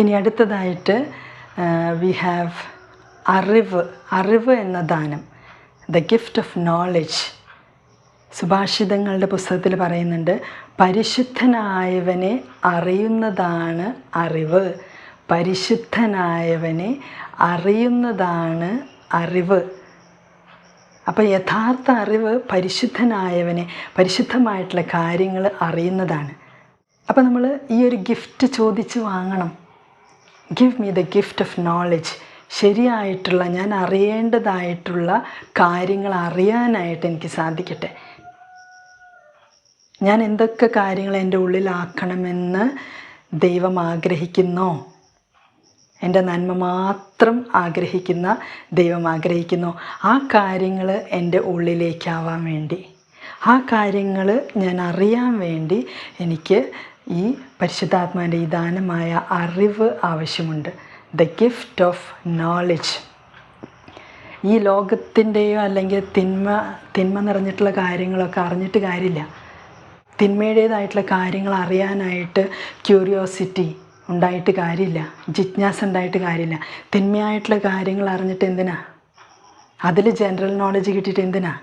ഇനി അടുത്തതായിട്ട് we have അറിവ് അറിവ് എന്ന ദാനം. ദ ഗിഫ്റ്റ് ഓഫ് നോളജ് സുഭാഷിതങ്ങളുടെ പുസ്തകത്തിൽ പറയുന്നുണ്ട് പരിശുദ്ധനായവനെ അറിയുന്നതാണ് അറിവ്. പരിശുദ്ധനായവനെ അറിയുന്നതാണ് അറിവ്. അപ്പോൾ യഥാർത്ഥ അറിവ് പരിശുദ്ധനായവനെ പരിശുദ്ധമായിട്ടുള്ള കാര്യങ്ങൾ അറിയുന്നതാണ്. അപ്പോൾ നമ്മൾ ഈ ഒരു ഗിഫ്റ്റ് ചോദിച്ച് വാങ്ങണം. Give me the gift of knowledge ശരിയായിട്ടുള്ള ഞാൻ അറിയേണ്ടതായിട്ടുള്ള കാര്യങ്ങൾ അറിയാനായിട്ട് എനിക്ക് സാധിക്കട്ടെ. ഞാൻ എന്തൊക്കെ കാര്യങ്ങൾ എന്റെ ഉള്ളിലാക്കണമെന്ന് ദൈവം ആഗ്രഹിക്കുന്നോ? എന്റെ നന്മ മാത്രം ആഗ്രഹിക്കുന്ന ദൈവം ആഗ്രഹിക്കുന്നു. ആ കാര്യങ്ങൾ എന്റെ ഉള്ളിലേക്കാവാൻ വേണ്ടി. ആ കാര്യങ്ങൾ ഞാൻ അറിയാൻ വേണ്ടി എനിക്ക് ഈ പരിശുദ്ധാത്മാവിന്റെ ഈ ദാനമായ അറിവ് ആവശ്യമുണ്ട്. ദ ഗിഫ്റ്റ് ഓഫ് നോളജ് ഈ ലോകത്തിന്റെയോ അല്ലെങ്കിൽ തിന്മ തിന്മ നിറഞ്ഞിട്ടുള്ള കാര്യങ്ങളൊക്കെ അറിഞ്ഞിട്ട് കാര്യമില്ല. തിന്മയുടേതായിട്ടുള്ള കാര്യങ്ങൾ അറിയാനായിട്ട് ക്യൂരിയോസിറ്റി ഉണ്ടായിട്ട് കാര്യമില്ല. ജിജ്ഞാസ ഉണ്ടായിട്ട് കാര്യമില്ല. തിന്മയായിട്ടുള്ള കാര്യങ്ങൾ അറിഞ്ഞിട്ട് എന്തിനാ? അതിൽ ജനറൽ നോളജ് കിട്ടിയിട്ട് എന്തിനാ?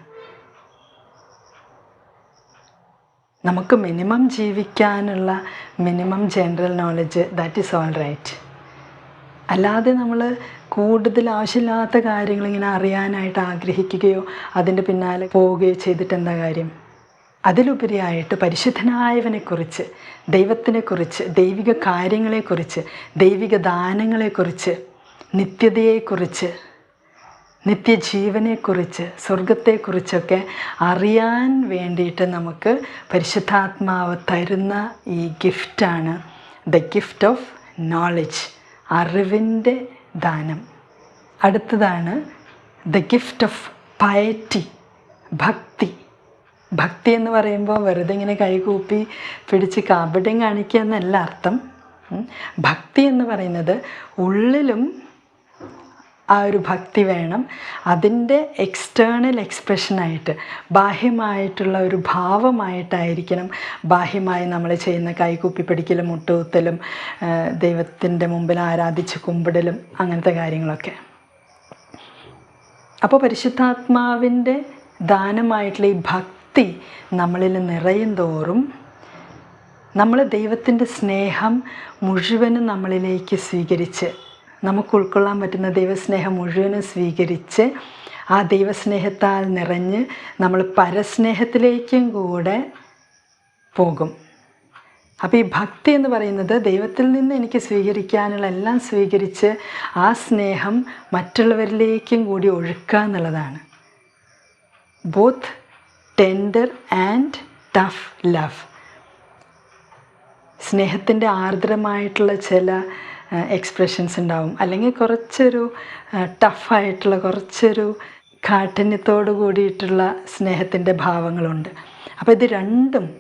നമുക്ക് മിനിമം ജീവിക്കാനുള്ള minimum general knowledge that is all right അല്ലാതെ നമ്മൾ കൂടുതൽ ആവശ്യമില്ലാത്ത കാര്യങ്ങൾ ഇങ്ങനെ അറിയാനായിട്ട് ആഗ്രഹിക്കുകയോ അതിന്റെ പിന്നാലെ പോവുകയോ ചെയ്തിട്ട് എന്താ കാര്യം? അതിലുപരിയായിട്ട് പരിശുദ്ധനായവനെക്കുറിച്ച് ദൈവത്തിനെക്കുറിച്ച് ദൈവിക കാര്യങ്ങളെക്കുറിച്ച് ദൈവിക ദാനങ്ങളെക്കുറിച്ച് നിത്യതയെക്കുറിച്ച് നിത്യജീവനെക്കുറിച്ച് സ്വർഗത്തെക്കുറിച്ചൊക്കെ അറിയാൻ വേണ്ടിയിട്ട് നമുക്ക് പരിശുദ്ധാത്മാവ് തരുന്ന ഈ ഗിഫ്റ്റാണ്. ദ ഗിഫ്റ്റ് ഓഫ് നോളജ് അറിവിന്റെ ദാനം. അടുത്തതാണ് ദ ഗിഫ്റ്റ് ഓഫ് പയറ്റി ഭക്തി. ഭക്തി എന്ന് പറയുമ്പോൾ വെറുതെ ഇങ്ങനെ കൈകൂപ്പി പിടിച്ച് കാപട്യം കാണിക്കുക എന്നല്ല അർത്ഥം. ഭക്തി എന്ന് പറയുന്നത് ഉള്ളിലും ആ ഒരു ഭക്തി വേണം. അതിന്റെ എക്സ്റ്റേണൽ എക്സ്പ്രഷനായിട്ട് ബാഹ്യമായിട്ടുള്ള ഒരു ഭാവമായിട്ടായിരിക്കണം ബാഹ്യമായി നമ്മൾ ചെയ്യുന്ന കൈകൂപ്പി പിടിക്കലും മുട്ടുകുത്തലും ദൈവത്തിന്റെ മുമ്പിൽ ആരാധിച്ച് കുമ്പിടലും അങ്ങനത്തെ കാര്യങ്ങളൊക്കെ. അപ്പോൾ പരിശുദ്ധാത്മാവിന്റെ ദാനമായിട്ടുള്ള ഈ ഭക്തി നമ്മളിൽ നിറയും തോറും നമ്മൾ ദൈവത്തിന്റെ സ്നേഹം മുഴുവനും നമ്മളിലേക്ക് സ്വീകരിച്ച് നമുക്ക് ഉൾക്കൊള്ളാൻ പറ്റുന്ന ദൈവസ്നേഹം മുഴുവനും സ്വീകരിച്ച് ആ ദൈവസ്നേഹത്താൽ നിറഞ്ഞ് നമ്മൾ പരസ്നേഹത്തിലേക്കും കൂടെ പോകും. അപ്പോൾ ഈ ഭക്തി എന്ന് പറയുന്നത് ദൈവത്തിൽ നിന്ന് എനിക്ക് സ്വീകരിക്കാനുള്ള എല്ലാം സ്വീകരിച്ച് ആ സ്നേഹം മറ്റുള്ളവരിലേക്കും കൂടി ഒഴുക്കുക എന്നുള്ളതാണ്. Both tender and tough love സ്നേഹത്തിന്റെ ആർദ്രമായിട്ടുള്ള ചില എക്സ്പ്രഷൻസ് ഉണ്ടാവും. അല്ലെങ്കിൽ കുറച്ചൊരു ടഫായിട്ടുള്ള കുറച്ചൊരു കാഠിന്യത്തോട് കൂടിയിട്ടുള്ള സ്നേഹത്തിന്റെ ഭാവങ്ങളുണ്ട്. അപ്പോൾ ഇത് രണ്ടും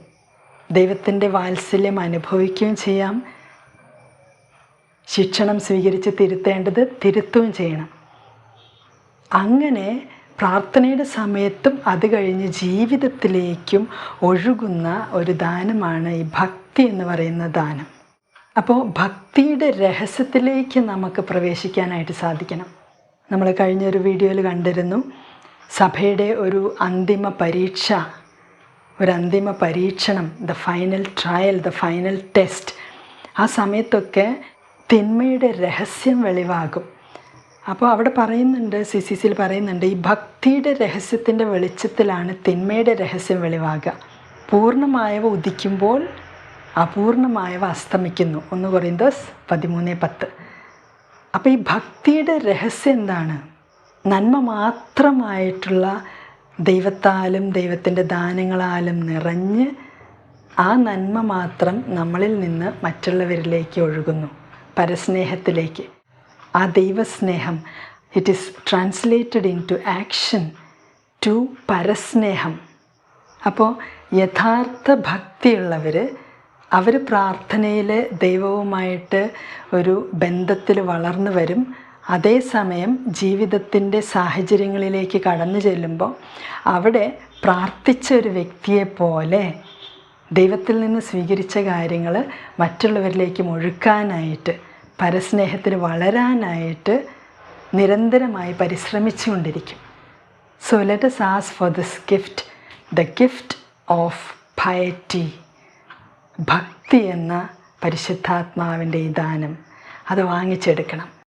ദൈവത്തിന്റെ വാത്സല്യം അനുഭവിക്കുകയും ചെയ്യാം. ശിക്ഷണം സ്വീകരിച്ച് തിരുത്തേണ്ടത് തിരുത്തുകയും ചെയ്യണം. അങ്ങനെ പ്രാർത്ഥനയുടെ സമയത്തും അത് കഴിഞ്ഞ് ജീവിതത്തിലേക്കും ഒഴുകുന്ന ഒരു ദാനമാണ് ഈ ഭക്തി എന്ന് പറയുന്ന ദാനം. അപ്പോൾ ഭക്തിയുടെ രഹസ്യത്തിലേക്ക് നമുക്ക് പ്രവേശിക്കാനായിട്ട് സാധിക്കണം. നമ്മൾ കഴിഞ്ഞൊരു വീഡിയോയിൽ കണ്ടിരുന്നു സഭയുടെ ഒരു അന്തിമ പരീക്ഷ ഒരു അന്തിമ പരീക്ഷണം the final trial the final test ആ സമയത്തൊക്കെ തിന്മയുടെ രഹസ്യം വെളിവാകും. അപ്പോൾ അവിടെ പറയുന്നുണ്ട് സി സി സിയിൽ പറയുന്നുണ്ട് ഈ ഭക്തിയുടെ രഹസ്യത്തിന്റെ വെളിച്ചത്തിലാണ് തിന്മയുടെ രഹസ്യം വെളിവാകുക. പൂർണമായവ ഉദിക്കുമ്പോൾ അപൂർണമായവ അസ്തമിക്കുന്നു. ഒന്ന് കൊറിന്തോസ് പതിമൂന്ന് പത്ത്. അപ്പോൾ ഈ ഭക്തിയുടെ രഹസ്യം എന്താണ്? നന്മ മാത്രമായിട്ടുള്ള ദൈവത്താലും ദൈവത്തിന്റെ ദാനങ്ങളാലും നിറഞ്ഞ് ആ നന്മ മാത്രം നമ്മളിൽ നിന്ന് മറ്റുള്ളവരിലേക്ക് ഒഴുകുന്നു പരസ്നേഹത്തിലേക്ക്. ആ ദൈവസ്നേഹം it is translated into action to പരസ്നേഹം. അപ്പോൾ യഥാർത്ഥ ഭക്തിയുള്ളവർ അവർ പ്രാർത്ഥനയിൽ ദൈവവുമായിട്ട് ഒരു ബന്ധത്തിൽ വളർന്നു വരും. അതേസമയം ജീവിതത്തിന്റെ സാഹചര്യങ്ങളിലേക്ക് കടന്നു ചെല്ലുമ്പോൾ അവിടെ പ്രാർത്ഥിച്ച ഒരു വ്യക്തിയെപ്പോലെ ദൈവത്തിൽ നിന്ന് സ്വീകരിച്ച കാര്യങ്ങൾ മറ്റുള്ളവരിലേക്ക് ഒഴുക്കാനായിട്ട് പരസ്നേഹത്തിൽ വളരാനായിട്ട് നിരന്തരമായി പരിശ്രമിച്ചുകൊണ്ടിരിക്കും. So let us ask for this gift the gift of പയറ്റി ഭക്തി എന്ന പരിശുദ്ധാത്മാവിന്റെ ഈ ദാനം അത് വാങ്ങിച്ചെടുക്കണം.